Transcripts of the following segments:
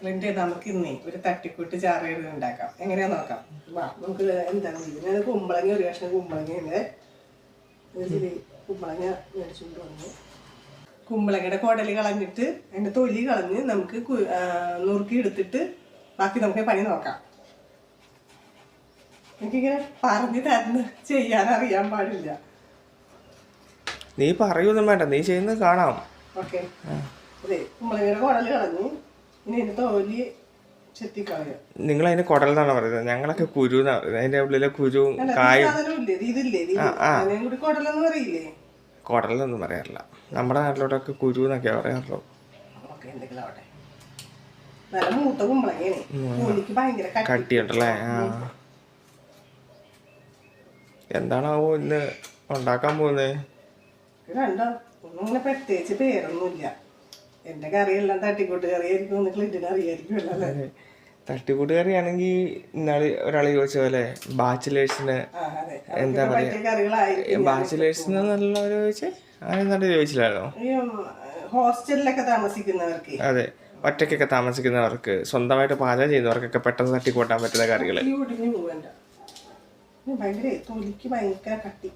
Front നമുക്ക് ഇന്നേ ഒരു തട്ടിക്കൂട്ട് ചാറുകൾ ഉണ്ടാക്കാം. എങ്ങനെയാ നോക്കാം? വാ നമുക്ക് എന്താണ് ഇതിന് കുമ്പളങ്ങ ഒരു കഷ്ണം കുമ്പളങ്ങ കുമ്പളങ്ങ മേടിച്ചുകൊണ്ട് വന്നു. കുമ്പളങ്ങയുടെ കുടൽ കളഞ്ഞിട്ട് അതിന്റെ തൊലി കളഞ്ഞ് നമുക്ക് നുറുക്കി എടുത്തിട്ട് ബാക്കി നമുക്ക് പണി നോക്കാം. എനിക്കിങ്ങനെ പറഞ്ഞു തരുന്ന ചെയ്യാൻ അറിയാൻ പാടില്ല. നീ പറയൊന്നും വേണ്ട. നീ ചെയ്യുന്നത് കാണാം. ഓക്കെ. അതെ കുമ്പളങ്ങയുടെ കുടൽ കളഞ്ഞ് ഇനി തൊലി നിങ്ങൾ അതിന് കുടൽ എന്നാണ് പറയുന്നത്? ഞങ്ങളൊക്കെ കുരു എന്നാ പറയുന്നത്. അതിന്റെ ഉള്ളിലെ കുരുവും കായും. അതിനെയും കൂടി കുടലെന്ന് പറയില്ലേ? കുടലെന്നൊന്നും പറയാറില്ല. നമ്മുടെ നാട്ടിലോട്ടൊക്കെ കുരു എന്നൊക്കെ പറയാറുള്ളൂ. ഓക്കേ, എന്തെങ്കിലും ആവട്ടെ. നല്ല മൂത്ത കുമ്പളങ്ങയാണ്. കൂലിക്ക് ഭയങ്കര കട്ടി. കട്ടിയുണ്ടല്ലേ? ആ. എന്താണാവോ ഇന്ന് ഉണ്ടാക്കാൻ പോകുന്നത് ഇത് ഒന്നും ഇങ്ങനെ പ്രത്യേകിച്ച് പേരൊന്നുമില്ല. എന്റെ കറിയെല്ലാം തട്ടിക്കൂട്ട് കറിയായിരിക്കും ഒന്ന് ക്ലിന്റിന് അറിയായിരിക്കും അല്ലേ? തട്ടിക്കൂട്ടുകറിയാണെങ്കിൽ ഇന്നാൾ ഒരാൾ ചോദിച്ച പോലെ ബാച്ചിലേഴ്സിന്. എന്താ പറയാ? ബാച്ചിലേഴ്സിന് നല്ലവര് ചോദിച്ചേ? അങ്ങനെ നല്ല ചോദിച്ചില്ലായിരുന്നോ? ഹോസ്റ്റലിലൊക്കെ താമസിക്കുന്നവർക്ക്. അതെ. ഒറ്റയ്ക്കൊക്കെ താമസിക്കുന്നവർക്ക് സ്വന്തമായിട്ട് പാചകം ചെയ്യുന്നവർക്കൊക്കെ പെട്ടെന്ന് തട്ടിക്കൂട്ടാൻ പറ്റുന്ന കറികൾ ഭയങ്കര തൊലിക്ക് ഭയങ്കര കട്ടി.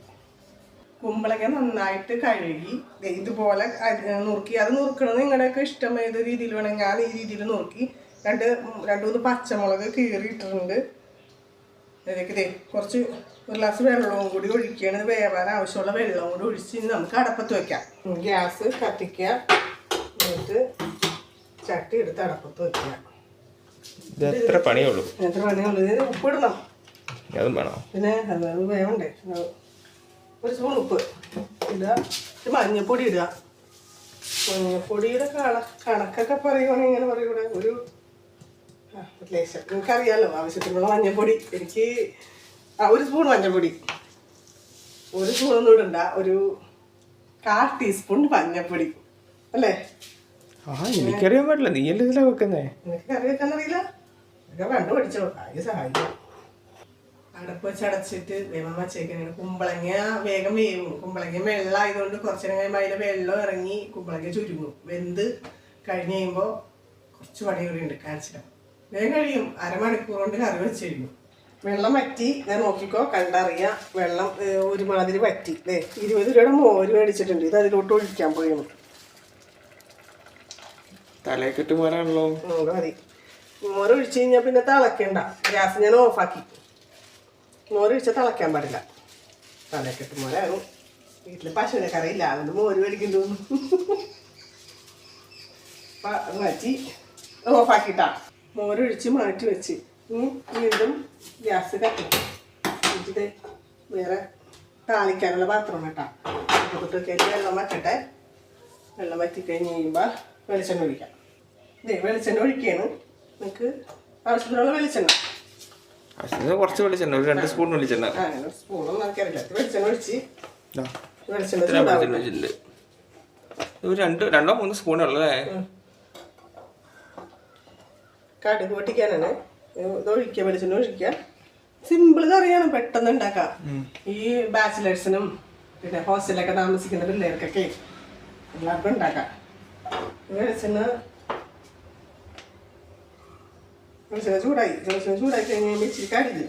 കുമ്പളങ്ങ നന്നായിട്ട് കഴുകി ഇതുപോലെ നുറുക്കി. അത് നുറുക്കണത് നിങ്ങളുടെയൊക്കെ ഇഷ്ടം ഏത് രീതിയിൽ വേണം ഞാൻ ഈ രീതിയിൽ നുറുക്കി. രണ്ട് രണ്ട് മൂന്ന് പച്ചമുളക് കീറി ഇട്ടിട്ടുണ്ട് ഇതിലേക്ക് ദേ കുറച്ച് ഒരു ഗ്ലാസ് വെള്ളവും കൂടി ഒഴിക്കുകയാണ്. ഇത് വേവാൻ ആവശ്യമുള്ള വെള്ളവും കൂടി ഒഴിച്ച് നമുക്ക് അടപ്പത്ത് വെക്കാം. ഗ്യാസ് കത്തിക്കുക. എന്നിട്ട് ചട്ടി എടുത്ത് അടപ്പത്ത് വെക്കുക. ഇത് എത്ര പണിയുള്ളൂ? എത്ര പണിയുള്ളൂ? ഇതിന് ഉപ്പിടണം. അതും വേണോ? പിന്നെ അത് വേണ്ടേ വേവണ്ടേ? ഒരു സ്പൂൺ ഉപ്പ് ഇടുക. ഒരു മഞ്ഞപ്പൊടി ഇടുക. മഞ്ഞപ്പൊടിയുടെ കണ കണക്കൊക്കെ പറയുവാണെങ്കിൽ ഇങ്ങനെ പറയൂടെ ഒരു ആ, നിങ്ങൾക്ക് ലേശം. നിങ്ങൾക്കറിയാലോ ആവശ്യത്തിനുള്ള മഞ്ഞപ്പൊടി. എനിക്ക് ആ ഒരു സ്പൂൺ മഞ്ഞപ്പൊടി. ഒരു സ്പൂണൊന്നും ഇടണ്ട. ഒരു കാ ടീസ്പൂൺ മഞ്ഞപ്പൊടി. അല്ലേ? ആ എനിക്കറിയാൻ പാടില്ല. നീ അല്ലേ ഇതിലാ വെക്കുന്നേ? നിനക്ക് കറി വെക്കാൻ അറിയില്ല? ഇതൊക്കെ കണ്ടു പഠിച്ചോ? അത് സഹായിക്കും. അടപ്പ് വെച്ച് അടച്ചിട്ട് വേഗം വച്ചേക്കുന്നത് കുമ്പളങ്ങ വേഗം വേവും. കുമ്പളങ്ങ വെള്ളം ആയതുകൊണ്ട് കുറച്ചു നേരം കഴിയുമ്പോൾ അതിന്റെ വെള്ളം ഇറങ്ങി കുമ്പളങ്ങ ചുരുങ്ങും. വെന്ത് കഴിഞ്ഞ് കഴിയുമ്പോൾ കുറച്ച് പണി കൂടി ഉണ്ട്. വേഗം കഴിയും. അരമണിക്കൂർ കൊണ്ട് കറി വെച്ച് കഴിയും വെള്ളം വറ്റി. ഞാൻ നോക്കിക്കോ കണ്ടറിയാം. വെള്ളം ഒരുമാതിരി വറ്റി. അല്ലേ ഇരുപത് രൂപയുടെ മോര് മേടിച്ചിട്ടുണ്ട്. ഇത് അതിലോട്ട് ഒഴിക്കാൻ പോയി തലയെക്കെട്ട് പോരാണല്ലോ നോക്കാം മതി. മോര് ഒഴിച്ച് കഴിഞ്ഞാൽ പിന്നെ തിളക്കണ്ട. ഗ്യാസ് ഞാൻ ഓഫാക്കി. മോര് ഒഴിച്ചാൽ തിളയ്ക്കാൻ പാടില്ല. തലക്കെട്ട് മോരാകും വീട്ടിൽ പശുവിനെ കറിയില്ല അതുകൊണ്ട് മോര് മേടിക്കുന്നു മാറ്റി ഓഫാക്കിട്ടാ മോരൊഴിച്ച് മാറ്റി വെച്ച്. വീണ്ടും ഗ്യാസ് കത്തിക്കും. എന്നിട്ട് വേറെ താളിക്കാനുള്ള പാത്രം കേട്ടാ. കയറ്റി വെള്ളം വറ്റട്ടെ. വെള്ളം വറ്റി കഴിഞ്ഞ് കഴിയുമ്പോൾ വെളിച്ചെണ്ണ ഒഴിക്കാം. ഇതേ വെളിച്ചെണ്ണ ഒഴിക്കുകയാണ് നിങ്ങൾക്ക് ആവശ്യത്തിനുള്ള വെളിച്ചെണ്ണ. അത് കുറച്ച് വെളിച്ചെണ്ണ ഒരു രണ്ട് സ്പൂൺ വെളിച്ചെണ്ണ സ്പൂണൊന്നും വെളിച്ചെണ്ണ ഒഴിച്ച്. വെളിച്ചെണ്ണ ഒരു രണ്ട് രണ്ടോ മൂന്ന് സ്പൂൺ ഉള്ളതേ കടുക് പൊട്ടിക്കാനാണ്. ഇത് ഒഴിക്കുക വെളിച്ചെണ്ണ ഒഴിക്കുക. സിമ്പിൾ കറിയാണ് പെട്ടെന്ന് ഉണ്ടാക്കാം. ഈ ബാച്ചിലേഴ്സിനും പിന്നെ ഹോസ്റ്റലിലൊക്കെ താമസിക്കുന്ന പിള്ളേർക്കൊക്കെ എല്ലാവർക്കും ഉണ്ടാക്കാം. വെളിച്ചെണ്ണ വെളിച്ചെണ്ണ ചൂടായി വെളിച്ചെണ്ണ ചൂടായി കഴിഞ്ഞ് കഴിയുമ്പോൾ ഇച്ചിരി കടുക്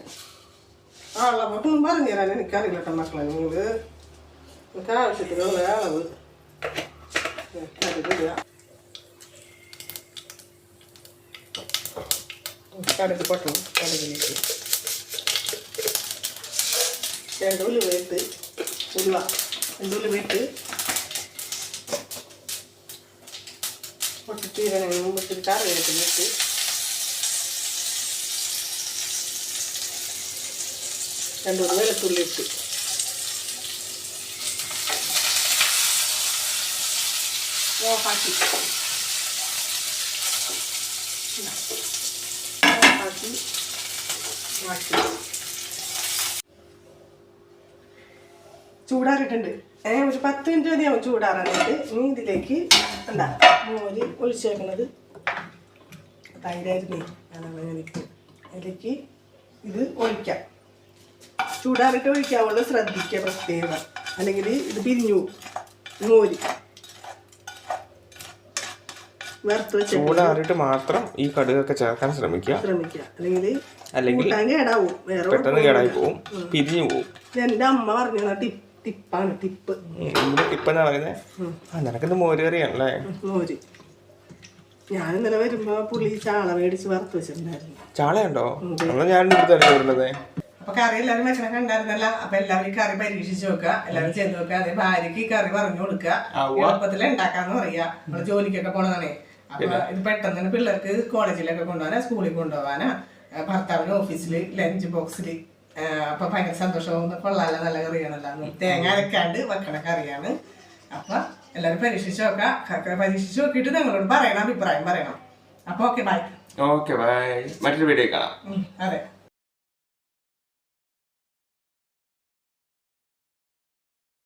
ആ അളവൊന്നും പറഞ്ഞു തരാൻ എനിക്കറിയില്ല കേട്ടോ മക്കളെ നിങ്ങൾ നിങ്ങൾക്ക് ആവശ്യത്തിനുള്ള അളവ് കടുക് ഇടുക കടുക് പൊട്ടണം കടുകിലേക്ക് രണ്ട് ഉലുവ ഇട്ട് ഉലുവ രണ്ട് ഉലുവ ഇട്ട് പൊട്ടിച്ചീരണം ഇട്ടിട്ട് കറിവേപ്പിലിട്ട് രണ്ട് ഉലുവ വെളുത്തുള്ളി ഇട്ട്. ഓഫാക്കി. ഓഫാക്കി മാറ്റി. ചൂടാറിയിട്ടുണ്ട് ഏ ഒരു പത്ത് മിനിറ്റ് മതിയാവും ചൂടാറാനായിട്ട്. ഇനി ഇതിലേക്ക് എന്താ മോര് ഒഴിച്ചേക്കുന്നത് തൈരായിരുന്നേ അതാണ് എനിക്ക് അതിലേക്ക് ഇത് ഒഴിക്കാം. ചൂടാറിയിട്ട് ഒഴിക്കാവുള്ളൂ ശ്രദ്ധിക്കുക പ്രത്യേകം. അല്ലെങ്കിൽ ഇത് പിരിഞ്ഞു മോരി മോര് വറുത്ത് വെച്ച് ചൂടാറിയിട്ട് മാത്രം ഈ കടുകൊക്കെ ചേർക്കാൻ ശ്രമിക്കുക. ശ്രമിക്കുക. അല്ലെങ്കിൽ അല്ലെങ്കിൽ കൂട്ടാൻ കേടാവും. വേറെ പെട്ടെന്ന് കേടായി പോവും. പിരിഞ്ഞു പോവും. എന്റെ എന്റെ അമ്മ പറഞ്ഞ ടിപ്പ് ടിപ്പാണ് ടിപ്പ്. ഇതിന്റെ ടിപ്പ് എന്നാ പറയുന്നത് ആ മോര് കറിയാണല്ലേ? മോര്. ഞാൻ ഇന്നലെ വരുമ്പോ പുള്ളി ചാള മേടിച്ച് വറുത്ത് വെച്ചിട്ടുണ്ടായിരുന്നു. ചാളയുണ്ടോ? ഞാൻ വരുന്നത്. അപ്പൊ കറി എല്ലാവരും ഭക്ഷണം കണ്ടായിരുന്നല്ല. അപ്പൊ എല്ലാവരും കറി പരീക്ഷിച്ച് നോക്കുക. എല്ലാവരും ചെയ്ത് നോക്കുക. അതേ ഭാര്യക്ക് ഈ കറി പറഞ്ഞു കൊടുക്കുക. എളുപ്പത്തിൽ ഉണ്ടാക്കാന്ന് പറയാ. നമ്മൾ ജോലിക്കൊക്കെ പോണതാണേ. അപ്പൊ ഇത് പെട്ടെന്ന് തന്നെ പിള്ളേർക്ക് കോളേജിലൊക്കെ കൊണ്ടുപോകാനാ സ്കൂളിൽ കൊണ്ടുപോകാനാ. ഭർത്താവിന് ഓഫീസിൽ ലഞ്ച് ബോക്സിൽ. അപ്പൊ ഭയങ്കര സന്തോഷവും കൊള്ളാല നല്ല കറിയാണല്ലോ. തേങ്ങ അരക്കാണ്ട് വെക്കണ കറിയാണ്. അപ്പൊ എല്ലാരും പരീക്ഷിച്ച് നോക്കുക. ക- പരീക്ഷിച്ച് നോക്കിയിട്ട് നിങ്ങളോട് പറയണം അഭിപ്രായം പറയണം. അപ്പൊ ഓക്കെ ബൈ. Okay bye. മറ്റൊരു വീഡിയോ കാണാം. അതെ.